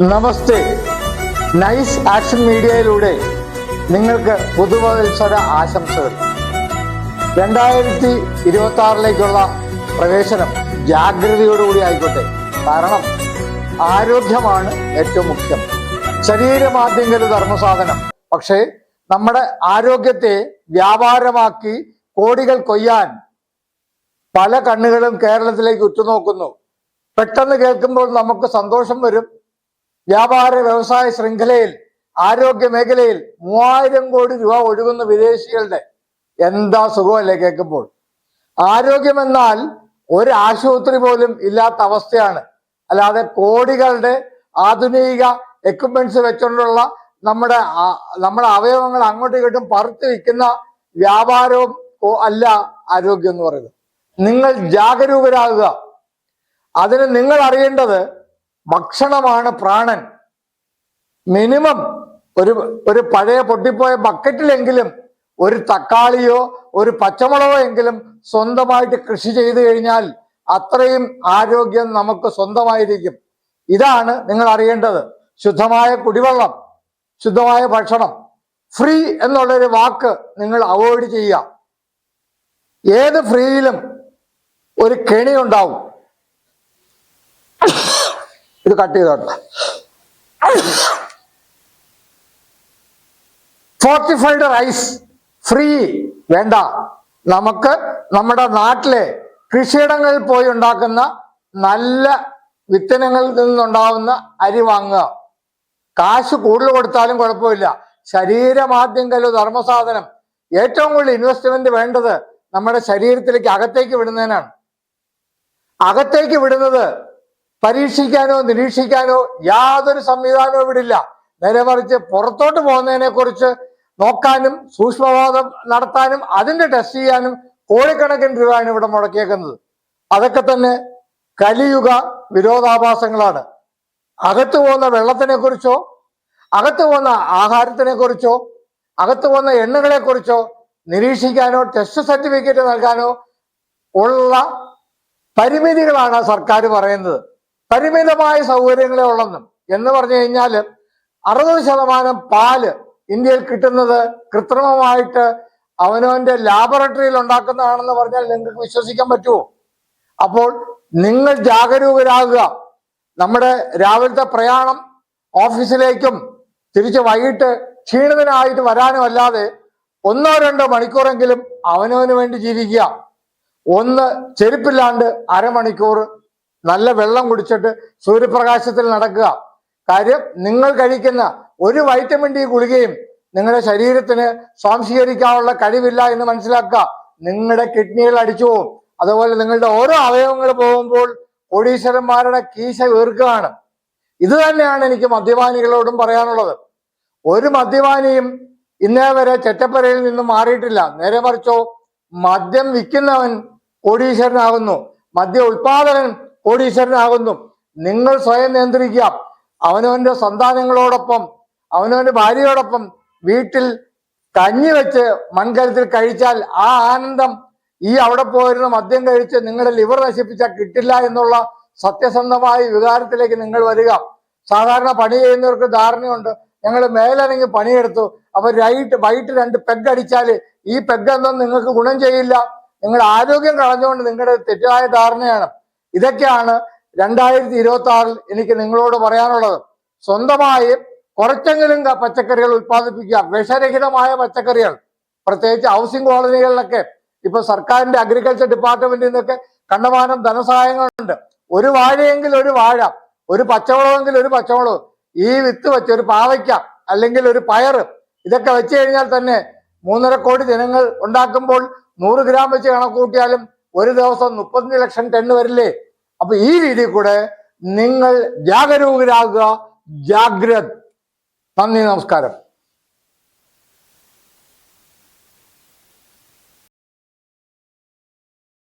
നമസ്തേ. Nice action മീഡിയയിലൂടെ നിങ്ങൾക്ക് പുതുവത്സര ആശംസകൾ. രണ്ടായിരത്തി ഇരുപത്തി ആറിലേക്കുള്ള പ്രവേശനം ജാഗ്രതയോടുകൂടി ആയിക്കോട്ടെ. കാരണം ആരോഗ്യമാണ് ഏറ്റവും മുഖ്യം. ശരീരമാദ്യങ്കല ധർമ്മസാധനം. പക്ഷേ നമ്മുടെ ആരോഗ്യത്തെ വ്യാപാരമാക്കി കോടികൾ കൊയ്യാൻ പല കണ്ണുകളും കേരളത്തിലേക്ക് ഉറ്റുനോക്കുന്നു. പെട്ടെന്ന് കേൾക്കുമ്പോൾ നമുക്ക് സന്തോഷം വരും. വ്യാപാര വ്യവസായ ശൃംഖലയിൽ ആരോഗ്യ മേഖലയിൽ മൂവായിരം കോടി രൂപ ഒഴുകുന്ന വിദേശികളുടെ എന്താ സുഖമല്ലേ കേൾക്കുമ്പോൾ? ആരോഗ്യമെന്നാൽ ഒരു ആശുപത്രി പോലും ഇല്ലാത്ത അവസ്ഥയാണ്. അല്ലാതെ കോടികളുടെ ആധുനിക എക്യുപ്മെന്റ്സ് വെച്ചുകൊണ്ടുള്ള നമ്മുടെ നമ്മുടെ അവയവങ്ങൾ അങ്ങോട്ടും ഇങ്ങോട്ടും പറത്തി വയ്ക്കുന്ന വ്യാപാരവും അല്ല ആരോഗ്യം എന്ന് പറയുന്നത്. നിങ്ങൾ ജാഗരൂകരാകുക. അതിന് നിങ്ങൾ അറിയേണ്ടത് ഭക്ഷണമാണ് പ്രാണൻ. മിനിമം ഒരു ഒരു പഴയ പൊട്ടിപ്പോയ ബക്കറ്റിലെങ്കിലും ഒരു തക്കാളിയോ ഒരു പച്ചമുളകോ എങ്കിലും സ്വന്തമായിട്ട് കൃഷി ചെയ്തു കഴിഞ്ഞാൽ അത്രയും ആരോഗ്യം നമുക്ക് സ്വന്തമായിരിക്കും. ഇതാണ് നിങ്ങൾ അറിയേണ്ടത്. ശുദ്ധമായ കുടിവെള്ളം ശുദ്ധമായ ഭക്ഷണം ഫ്രീ എന്നുള്ളൊരു വാക്ക് നിങ്ങൾ അവോയ്ഡ് ചെയ്യുക. ഏത് ഫ്രീയിലും ഒരു കെണി ഉണ്ടാവും. ഇത് കട്ട് ചെയ്തോട്ടെ ഫോർട്ടിഫൈഡ് റൈസ് ഫ്രീ വേണ്ട. നമുക്ക് നമ്മുടെ നാട്ടിലെ കൃഷിയിടങ്ങളിൽ പോയി ഉണ്ടാക്കുന്ന നല്ല വിത്തനങ്ങളിൽ നിന്നുണ്ടാവുന്ന അരി വാങ്ങുക. കാശ് കൂടുതൽ കൊടുത്താലും കുഴപ്പമില്ല. ശരീരമാദ്യം കല്ലു ധർമ്മസാധനം. ഏറ്റവും കൂടുതൽ ഇൻവെസ്റ്റ്മെന്റ് വേണ്ടത് നമ്മുടെ ശരീരത്തിലേക്ക് അകത്തേക്ക് വിടുന്നതിനാണ്. അകത്തേക്ക് വിടുന്നത് പരീക്ഷിക്കാനോ നിരീക്ഷിക്കാനോ യാതൊരു സംവിധാനവും വിടില്ല. നേരെ മറിച്ച് പുറത്തോട്ട് പോകുന്നതിനെ കുറിച്ച് നോക്കാനും സൂക്ഷ്മവാദം നടത്താനും അതിന്റെ ടെസ്റ്റ് ചെയ്യാനും കോടിക്കണക്കിന് രൂപയാണ് ഇവിടെ മുടക്കിയേക്കുന്നത്. അതൊക്കെ തന്നെ കലിയുഗ വിരോധാഭാസങ്ങളാണ്. അകത്തു പോകുന്ന വെള്ളത്തിനെ കുറിച്ചോ അകത്തു പോകുന്ന ആഹാരത്തിനെ കുറിച്ചോ അകത്തു പോകുന്ന എണ്ണകളെ കുറിച്ചോ നിരീക്ഷിക്കാനോ ടെസ്റ്റ് സർട്ടിഫിക്കറ്റ് നൽകാനോ ഉള്ള പരിമിതികളാണ് സർക്കാർ പറയുന്നത്. പരിമിതമായ സൗകര്യങ്ങളെ ഉള്ളെന്നും എന്ന് പറഞ്ഞു കഴിഞ്ഞാൽ അറുപത് ശതമാനം പാൽ ഇന്ത്യയിൽ കിട്ടുന്നത് കൃത്രിമമായിട്ട് അവനവന്റെ ലാബറട്ടറിയിൽ ഉണ്ടാക്കുന്നതാണെന്ന് പറഞ്ഞാൽ നിങ്ങൾക്ക് വിശ്വസിക്കാൻ പറ്റുമോ? അപ്പോൾ നിങ്ങൾ ജാഗരൂകരാകുക. നമ്മുടെ രാവിലത്തെ പ്രയാണം ഓഫീസിലേക്കും തിരിച്ച് വൈകിട്ട് ക്ഷീണിതനായിട്ട് വരാനും അല്ലാതെ ഒന്നോ രണ്ടോ മണിക്കൂറെങ്കിലും അവനവന് വേണ്ടി ജീവിക്കുക. ഒന്ന് ചെരുപ്പില്ലാണ്ട് അരമണിക്കൂർ നല്ല വെള്ളം കുടിച്ചിട്ട് സൂര്യപ്രകാശത്തിൽ നടക്കുക. കാര്യം നിങ്ങൾ കഴിക്കുന്ന ഒരു വൈറ്റമിൻ ഡി ഗുളികയും നിങ്ങളുടെ ശരീരത്തിന് സ്വാംശീകരിക്കാനുള്ള കഴിവില്ല എന്ന് മനസ്സിലാക്കുക. നിങ്ങളുടെ കിഡ്നികൾ അടിച്ചു പോകും അതുപോലെ നിങ്ങളുടെ ഓരോ അവയവങ്ങൾ പോകുമ്പോൾ കോടീശ്വരന്മാരുടെ കീശ വീർക്കുകയാണ്. ഇത് തന്നെയാണ് എനിക്ക് മദ്യപാനികളോടും പറയാനുള്ളത്. ഒരു മദ്യപാനിയും ഇന്നേ വരെ ചെറ്റപ്പരയിൽ നിന്ന് മാറിയിട്ടില്ല. നേരെ മറിച്ചോ മദ്യം വിൽക്കുന്നവൻ കോടീശ്വരനാകുന്നു. മദ്യ ഉൽപാദകൻ കോടീശ്വരനാകുന്നു. നിങ്ങൾ സ്വയം നിയന്ത്രിക്കുക. അവനവന്റെ സന്താനങ്ങളോടൊപ്പം അവനവന്റെ ഭാര്യയോടൊപ്പം വീട്ടിൽ കഞ്ഞി വെച്ച് മൺകലത്തിൽ കഴിച്ചാൽ ആ ആനന്ദം ഈ അവിടെ പോയിരുന്ന മദ്യം കഴിച്ച് നിങ്ങളുടെ ലിവർ നശിപ്പിച്ചാൽ കിട്ടില്ല എന്നുള്ള സത്യസന്ധമായ വികാരത്തിലേക്ക് നിങ്ങൾ വരിക. സാധാരണ പണി ചെയ്യുന്നവർക്ക് ധാരണയുണ്ട്. ഞങ്ങൾ മേലനങ്ങി പണിയെടുത്തു. അപ്പൊ റൈറ്റ് വൈറ്റ് രണ്ട് പെഗ് അടിച്ചാൽ ഈ പെഗ് എന്തോ നിങ്ങൾക്ക് ഗുണം ചെയ്യില്ല. നിങ്ങളുടെ ആരോഗ്യം കളഞ്ഞുകൊണ്ട് നിങ്ങളുടെ തെറ്റായ ധാരണയാണ്. ഇതൊക്കെയാണ് രണ്ടായിരത്തി ഇരുപത്തി ആറിൽ എനിക്ക് നിങ്ങളോട് പറയാനുള്ളത്. സ്വന്തമായി കുറച്ചെങ്കിലും പച്ചക്കറികൾ ഉത്പാദിപ്പിക്കുക വിഷരഹിതമായ പച്ചക്കറികൾ പ്രത്യേകിച്ച് ഹൗസിംഗ് കോളനികളിലൊക്കെ. ഇപ്പൊ സർക്കാരിന്റെ അഗ്രികൾച്ചർ ഡിപ്പാർട്ട്മെന്റിൽ നിന്നൊക്കെ കണ്ടമാനം ധനസഹായങ്ങളുണ്ട്. ഒരു വാഴയെങ്കിൽ ഒരു വാഴ ഒരു പച്ചമുളകെങ്കിൽ ഒരു പച്ചമുളക് ഈ വിത്ത് വെച്ച് ഒരു പാവയ്ക്ക അല്ലെങ്കിൽ ഒരു പയറ് ഇതൊക്കെ വെച്ച് കഴിഞ്ഞാൽ തന്നെ മൂന്നര കോടി ജനങ്ങൾ ഉണ്ടാക്കുമ്പോൾ നൂറ് ഗ്രാം വെച്ച് കണക്കൂട്ടിയാലും ഒരു ദിവസം മുപ്പത്തഞ്ച് ലക്ഷം ടെണ്ണ് വരില്ലേ? അപ്പൊ ഈ രീതിയിൽ കൂടെ നിങ്ങൾ ജാഗരൂകരാകുക ജാഗ്രത്. നന്ദി നമസ്കാരം.